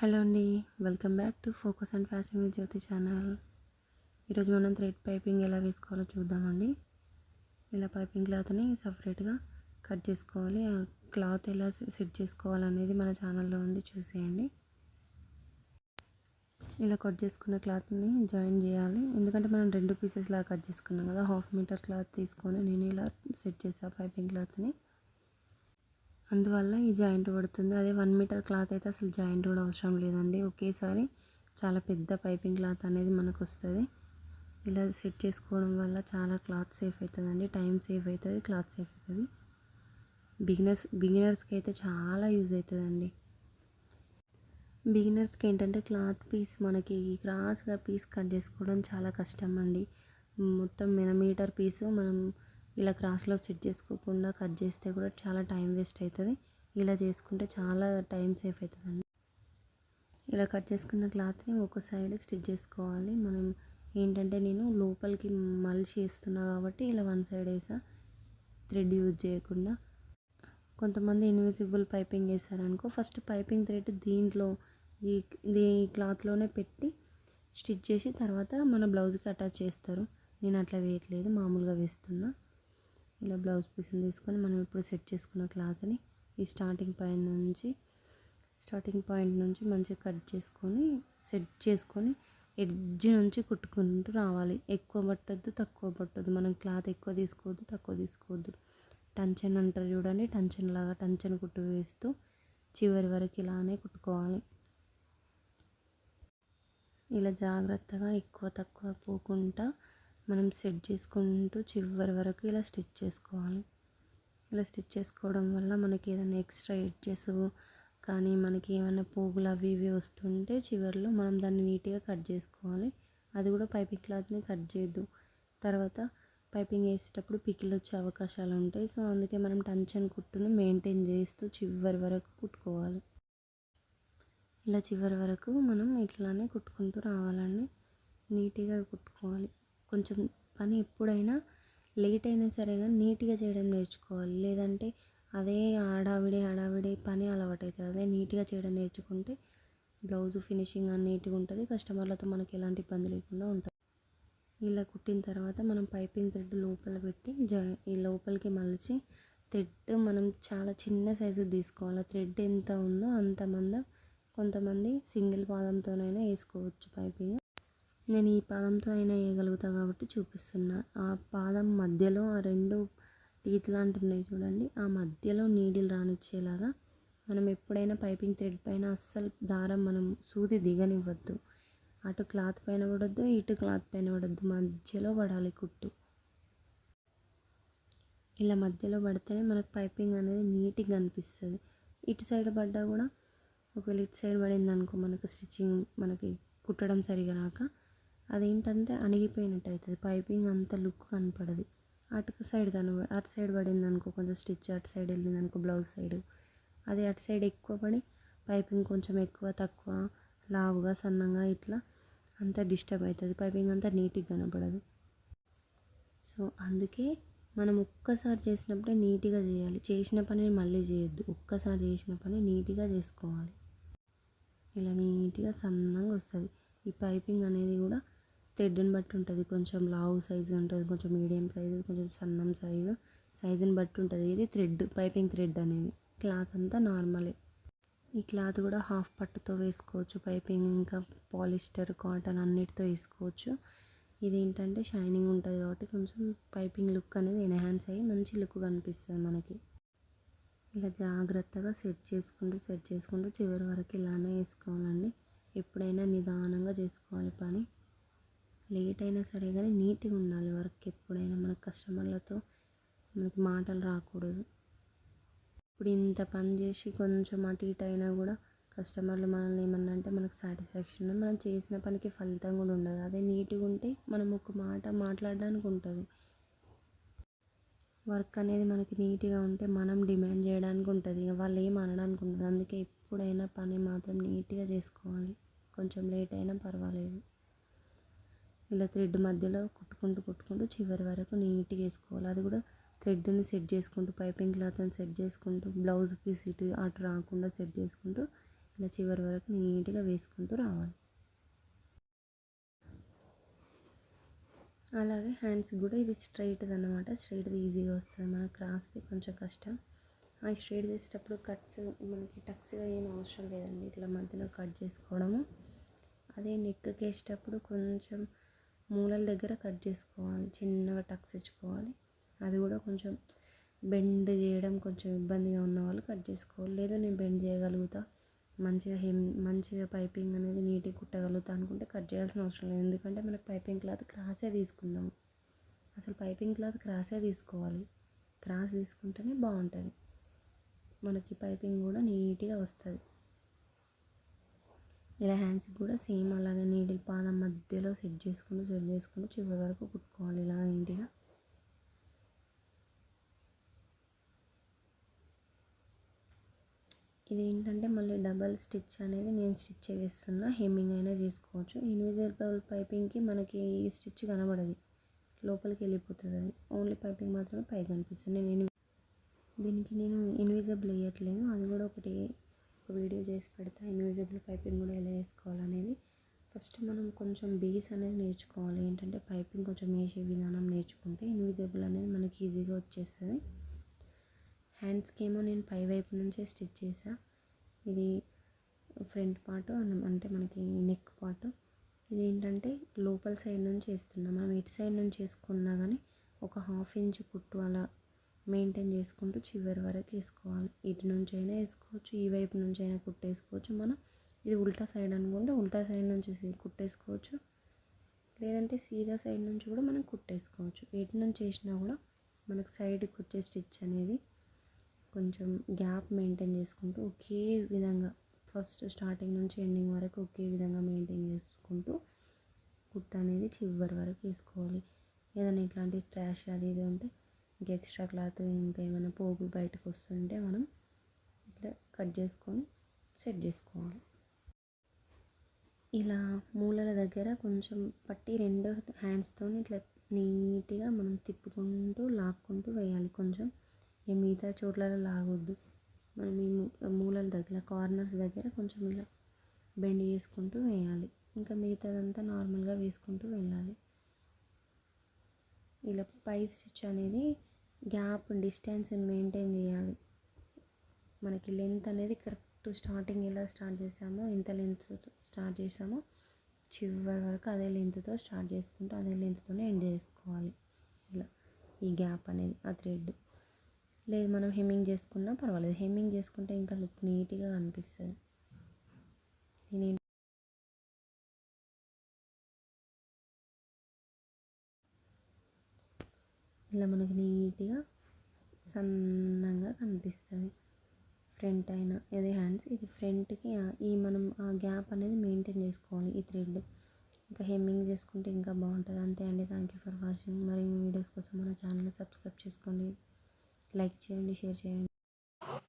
Hello అండి welcome back to focus and fashion with Jyothi channel. ఈరోజు మనం thread piping ఎలా వేసుకోవాలో చూద్దామండి. ఇలా పైపింగ్ క్లాత్ని సపరేట్గా కట్ చేసుకోవాలి. ఆ క్లాత్ ఎలా సెట్ చేసుకోవాలనేది మన ఛానల్లో ఉంది చూసేయండి. ఇలా కట్ చేసుకున్న క్లాత్ని జాయిన్ చేయాలి. ఎందుకంటే మనం రెండు పీసెస్ లాగా కట్ చేసుకున్నాం కదా హాఫ్ మీటర్ క్లాత్ తీసుకొని నేను ఇలా సెట్ చేసాను పైపింగ్ క్లాత్ని. అందువల్ల ఈ జాయింట్ పడుతుంది. అదే వన్ మీటర్ క్లాత్ అయితే అసలు జాయింట్ కూడా అవసరం లేదండి. ఒకేసారి చాలా పెద్ద పైపింగ్ క్లాత్ అనేది మనకు వస్తుంది ఇలా సెట్ చేసుకోవడం వల్ల చాలా క్లాత్ సేఫ్ అవుతుందండి టైం సేఫ్ అవుతుంది క్లాత్ సేఫ్ అవుతుంది బిగినర్స్ బిగినర్స్కి అయితే చాలా యూజ్ అవుతుందండి బిగినర్స్కి ఏంటంటే క్లాత్ పీస్ మనకి క్రాస్గా పీస్ కట్ చేసుకోవడం చాలా కష్టం అండి మొత్తం మీటర్ పీసు మనం ఇలా క్రాస్లో సెట్ చేసుకోకుండా కట్ చేస్తే కూడా చాలా టైం వేస్ట్ అవుతుంది. ఇలా చేసుకుంటే చాలా టైం సేఫ్ అవుతుందండి. ఇలా కట్ చేసుకున్న క్లాత్ని ఒక సైడ్ స్టిచ్ చేసుకోవాలి. మనం ఏంటంటే నేను లోపలికి మలిచి వేస్తున్నా కాబట్టి ఇలా వన్ సైడ్ వేసా. థ్రెడ్ యూజ్ చేయకుండా. కొంతమంది ఇన్విజిబుల్ పైపింగ్ వేసారనుకో ఫస్ట్ పైపింగ్ థ్రెడ్ దీంట్లో ఈ ఈ క్లాత్లోనే పెట్టి స్టిచ్ చేసి తర్వాత మన బ్లౌజ్కి అటాచ్ చేస్తారు. నేను అట్లా వేయట్లేదు మామూలుగా వేస్తున్నా. ఇలా బ్లౌజ్ పీస్ని తీసుకొని మనం ఇప్పుడు సెట్ చేసుకున్న క్లాత్ని ఈ స్టార్టింగ్ పాయింట్ నుంచి స్టార్టింగ్ పాయింట్ నుంచి మంచిగా కట్ చేసుకొని సెట్ చేసుకొని ఎడ్జ్ నుంచి కుట్టుకుంటూ రావాలి. ఎక్కువ పట్టద్దు తక్కువ పట్టద్దు. మనం క్లాత్ ఎక్కువ తీసుకోవద్దు తక్కువ తీసుకోవద్దు. టంచన్ అంటారు చూడండి టంచన్ లాగా టంచన్ కుట్టు వేస్తూ చివరి వరకు ఇలానే కుట్టుకోవాలి. ఇలా జాగ్రత్తగా ఎక్కువ తక్కువ పోకుండా మనం సెట్ చేసుకుంటూ చివరి వరకు ఇలా స్టిచ్ చేసుకోవాలి. ఇలా స్టిచ్ చేసుకోవడం వల్ల మనకి ఏదైనా ఎక్స్ట్రా ఎడ్జెస్ కానీ మనకి ఏమైనా పోగులు అవి ఇవి వస్తుంటే చివరిలో మనం దాన్ని నీట్గా కట్ చేసుకోవాలి. అది కూడా పైపింగ్ క్లాత్ని కట్ చేయొద్దు. తర్వాత పైపింగ్ వేసేటప్పుడు పికిల్ వచ్చే అవకాశాలు ఉంటాయి. సో అందుకే మనం టెన్షన్ కుట్టును మెయింటైన్ చేస్తూ చివరి వరకు కుట్టుకోవాలి. ఇలా చివరి వరకు మనం ఇట్లానే కుట్టుకుంటూ రావాలండి. నీట్గా కుట్టుకోవాలి. కొంచెం పని ఎప్పుడైనా లేట్ అయినా సరే కానీ నీట్గా చేయడం నేర్చుకోవాలి. లేదంటే అదే ఆడావిడే ఆడావిడే పని అలవాటు అవుతుంది అదే నీట్గా చేయడం నేర్చుకుంటే బ్లౌజ్ ఫినిషింగ్ నీట్గా ఉంటుంది. కస్టమర్లతో మనకి ఎలాంటి ఇబ్బంది లేకుండా ఉంటుంది. ఇలా కుట్టిన తర్వాత మనం పైపింగ్ థ్రెడ్ లోపల పెట్టి జాయి ఈ లోపలికి మలిచి థ్రెడ్ మనం చాలా చిన్న సైజు తీసుకోవాలి. థ్రెడ్ ఎంత ఉందో అంతమంద కొంతమంది సింగిల్ పాదంతోనైనా వేసుకోవచ్చు పైపింగ్. నేను ఈ పాదంతో అయినా వేయగలుగుతా కాబట్టి చూపిస్తున్నా. ఆ పాదం మధ్యలో ఆ రెండు టీత్ లాంటివి ఉన్నాయి చూడండి. ఆ మధ్యలో నీడిల్ రానిచ్చేలాగా మనం ఎప్పుడైనా పైపింగ్ థ్రెడ్ పైన అస్సలు దారం మనం సూది దిగనివ్వద్దు. అటు క్లాత్ పైన పడద్దు ఇటు క్లాత్ పైన పడద్దు. మధ్యలో పడాలి కుట్టు. ఇలా మధ్యలో పడితేనే మనకు పైపింగ్ అనేది నీట్గా అనిపిస్తుంది. ఇటు సైడ్ పడ్డా కూడా ఒకవేళ ఇటు సైడ్ పడింది అనుకో మనకు స్టిచ్చింగ్ మనకి కుట్టడం సరిగా రాక అదేంటంటే అణిగిపోయినట్టు అవుతుంది పైపింగ్ అంత లుక్ కనపడదు. అటు సైడ్ కన అటు సైడ్ పడింది అనుకో కొంచెం స్టిచ్ అటు సైడ్ వెళ్ళింది అనుకో బ్లౌజ్ సైడ్. అది అటు సైడ్ ఎక్కువ పడి పైపింగ్ కొంచెం ఎక్కువ తక్కువ లావుగా సన్నంగా ఇట్లా అంతా డిస్టర్బ్ అవుతుంది పైపింగ్ అంతా నీట్గా కనపడదు. సో అందుకే మనం ఒక్కసారి చేసినప్పుడే నీట్గా చేయాలి. చేసిన పని మళ్ళీ చేయొద్దు. ఒక్కసారి చేసిన పని నీట్గా చేసుకోవాలి. ఇలా నీట్గా సన్నంగా వస్తుంది. ఈ పైపింగ్ అనేది కూడా థ్రెడ్ని బట్టి ఉంటుంది. కొంచెం లావు సైజు ఉంటుంది కొంచెం మీడియం సైజు కొంచెం సన్నం సైజు సైజుని బట్టి ఉంటుంది. ఇది థ్రెడ్ పైపింగ్ థ్రెడ్ అనేది. క్లాత్ అంతా నార్మలే. ఈ క్లాత్ కూడా హాఫ్ పట్టుతో వేసుకోవచ్చు. పైపింగ్ ఇంకా పాలిస్టర్ కాటన్ అన్నిటితో వేసుకోవచ్చు. ఇది ఏంటంటే షైనింగ్ ఉంటుంది కాబట్టి కొంచెం పైపింగ్ లుక్ అనేది ఎన్హాన్స్ అయ్యి మంచి లుక్ కనిపిస్తుంది మనకి. ఇలా జాగ్రత్తగా సెట్ చేసుకుంటూ సెట్ చేసుకుంటూ చివరి వరకు ఇలానే వేసుకోవాలండి. ఎప్పుడైనా నిదానంగా చేసుకోవాలి పని. లేట్ అయినా సరే కానీ నీట్గా ఉండాలి వర్క్ ఎప్పుడైనా మన కస్టమర్లతో. మనకి మాటలు రాకూడదు. ఇప్పుడు ఇంత పని చేసి కొంచెం అటు ఇటు అయినా కూడా కస్టమర్లు మనల్ని ఏమన్నా అంటే మనకు సాటిస్ఫాక్షన్ మనం చేసిన పనికి ఫలితం కూడా ఉండదు. అదే నీట్గా ఉంటే మనం ఒక మాట మాట్లాడడానికి ఉంటుంది. వర్క్ అనేది మనకి నీట్గా ఉంటే మనం డిమాండ్ చేయడానికి ఉంటుంది. ఇక వాళ్ళు ఏం అనడానికి ఉంటుంది అందుకే ఎప్పుడైనా పని మాత్రం నీట్గా చేసుకోవాలి. కొంచెం లేట్ అయినా పర్వాలేదు. ఇలా థ్రెడ్ మధ్యలో కుట్టుకుంటూ కుట్టుకుంటూ చివరి వరకు నీట్గా వేసుకోవాలి. అది కూడా థ్రెడ్ని సెట్ చేసుకుంటూ పైపింగ్ క్లాత్ని సెట్ చేసుకుంటూ బ్లౌజ్ పీస్ ఇటు అటు రాకుండా సెట్ చేసుకుంటూ ఇలా చివరి వరకు నీట్గా వేసుకుంటూ రావాలి. అలాగే హ్యాండ్స్ కూడా ఇది స్ట్రైట్ది అనమాట స్ట్రైట్ది ఈజీగా వస్తుంది. మనకు క్రాస్ది కొంచెం కష్టం. ఆ స్ట్రైట్ చేసేటప్పుడు కట్స్ మనకి టక్స్గా ఏం అవసరం లేదండి. ఇట్లా మధ్యలో కట్ చేసుకోవడము. అదే నెక్కి వేసేటప్పుడు కొంచెం మూలల దగ్గర కట్ చేసుకోవాలి చిన్నగా టక్స్ ఇచ్చుకోవాలి అది కూడా కొంచెం బెండ్ చేయడం కొంచెం ఇబ్బందిగా ఉన్న వాళ్ళు కట్ చేసుకోవాలి. లేదా నేను బెండ్ చేయగలుగుతా మంచిగా హెమ్ మంచిగా పైపింగ్ అనేది నీట్గా కుట్టగలుగుతా అనుకుంటే కట్ చేయాల్సిన అవసరం లేదు. ఎందుకంటే మనకి పైపింగ్ క్లాత్ క్రాసే తీసుకుందాం. అసలు పైపింగ్ క్లాత్ క్రాసే తీసుకోవాలి. క్రాస్ తీసుకుంటేనే బాగుంటుంది. మనకి పైపింగ్ కూడా నీట్గా వస్తుంది. ఇలా హ్యాండ్స్కి కూడా సేమ్ అలాగే నీడిల్ పాదం మధ్యలో సెట్ చేసుకుంటూ సెట్ చేసుకుంటూ చివరి వరకు కుట్టుకోవాలి. ఇలా నీట్గా. ఇది ఏంటంటే మళ్ళీ డబల్ స్టిచ్ అనేది నేను స్టిచ్ వేస్తున్నా హెమ్మింగ్ అయినా చేసుకోవచ్చు. ఇన్విజిబుల్ పైపింగ్కి మనకి ఈ స్టిచ్ కనబడదు. లోపలికి వెళ్ళిపోతుంది అది. ఓన్లీ పైపింగ్ మాత్రమే పైకి కనిపిస్తుంది నేను దీనికి నేను ఇన్విజిబుల్ వేయట్లేదు. అది కూడా ఒకటి ఒక వీడియో చేసి పెడతా. ఇన్విజిబుల్ పైపింగ్ కూడా ఎలా వేసుకోవాలనేది. ఫస్ట్ మనం కొంచెం బేస్ అనేది నేర్చుకోవాలి. ఏంటంటే పైపింగ్ కొంచెం వేసే విధానం నేర్చుకుంటే ఇన్విజిబుల్ అనేది మనకి ఈజీగా వచ్చేస్తుంది. హ్యాండ్స్కి ఏమో నేను పై వైపు నుంచే స్టిచ్ చేసా. ఇది ఫ్రంట్ పార్ట్ అంటే మనకి నెక్ పార్ట్. ఇది ఏంటంటే లోపల సైడ్ నుంచి వేస్తున్నాం. మనం ఇటు సైడ్ నుంచి వేసుకున్నా కానీ ఒక హాఫ్ ఇంచ్ కుట్టు అలా మెయింటైన్ చేసుకుంటూ చివరి వరకు వేసుకోవాలి. ఇటు నుంచి అయినా వేసుకోవచ్చు ఈ వైపు నుంచి అయినా కుట్టేసుకోవచ్చు. మనం ఇది ఉల్టా సైడ్ అనుకుంటే ఉల్టా సైడ్ నుంచి కుట్టేసుకోవచ్చు. లేదంటే సీదా సైడ్ నుంచి కూడా మనం కుట్టేసుకోవచ్చు. ఎటు నుంచి వేసినా కూడా మనకు సైడ్కి వచ్చే స్టిచ్ అనేది కొంచెం గ్యాప్ మెయింటైన్ చేసుకుంటూ ఒకే విధంగా ఫస్ట్ స్టార్టింగ్ నుంచి ఎండింగ్ వరకు ఒకే విధంగా మెయింటైన్ చేసుకుంటూ కుట్ట అనేది చివరి వరకు వేసుకోవాలి. ఏదైనా ఇట్లాంటి ట్రాష్ అది ఇది ఉంటే ఇంకా ఎక్స్ట్రా క్లాత్ ఇంకా ఏమైనా పోగు బయటకు వస్తుంటే మనం ఇట్లా కట్ చేసుకొని సెట్ చేసుకోవాలి. ఇలా మూలల దగ్గర కొంచెం పట్టి రెండు హ్యాండ్స్తో ఇట్లా నీట్గా మనం తిప్పుకుంటూ లాక్కుంటూ వేయాలి. కొంచెం ఈ మిగతా చోట్లలో లాగొద్దు. మనం ఈ మూలల దగ్గర కార్నర్స్ దగ్గర కొంచెం ఇలా బెండ్ చేసుకుంటూ వేయాలి. ఇంకా మిగతాదంతా నార్మల్గా వేసుకుంటూ వెళ్ళాలి. ఇలా పై స్టిచ్ అనేది గ్యాప్ డిస్టెన్స్ మెయింటైన్ చేయాలి. మనకి లెంత్ అనేది కరెక్ట్ స్టార్టింగ్ ఎలా స్టార్ట్ చేసామో ఎంత లెంత్ స్టార్ట్ చేసామో చివరి వరకు అదే లెంత్తో స్టార్ట్ చేసుకుంటూ అదే లెంత్తోనే ఎండ్ చేసుకోవాలి. ఇలా ఈ గ్యాప్ అనేది ఆ థ్రెడ్. లేదు మనం హెమ్మింగ్ చేసుకున్నా పర్వాలేదు. హెమ్మింగ్ చేసుకుంటే ఇంకా లుక్ నీట్గా కనిపిస్తుంది. నేను ఇలా మనకి నీట్గా సన్నంగా కనిపిస్తుంది. ఫ్రంట్ అయినా ఇది హ్యాండ్స్ ఇది ఫ్రంట్కి ఈ మనం ఆ గ్యాప్ అనేది మెయింటైన్ చేసుకోవాలి ఈ థ్రెడ్. ఇంకా హెమ్మింగ్ చేసుకుంటే ఇంకా బాగుంటుంది. అంతే అండి. Thank you for watching. మరి వీడియోస్ కోసం మన ఛానల్ని సబ్స్క్రైబ్ చేసుకోండి. లైక్ చేయండి షేర్ చేయండి.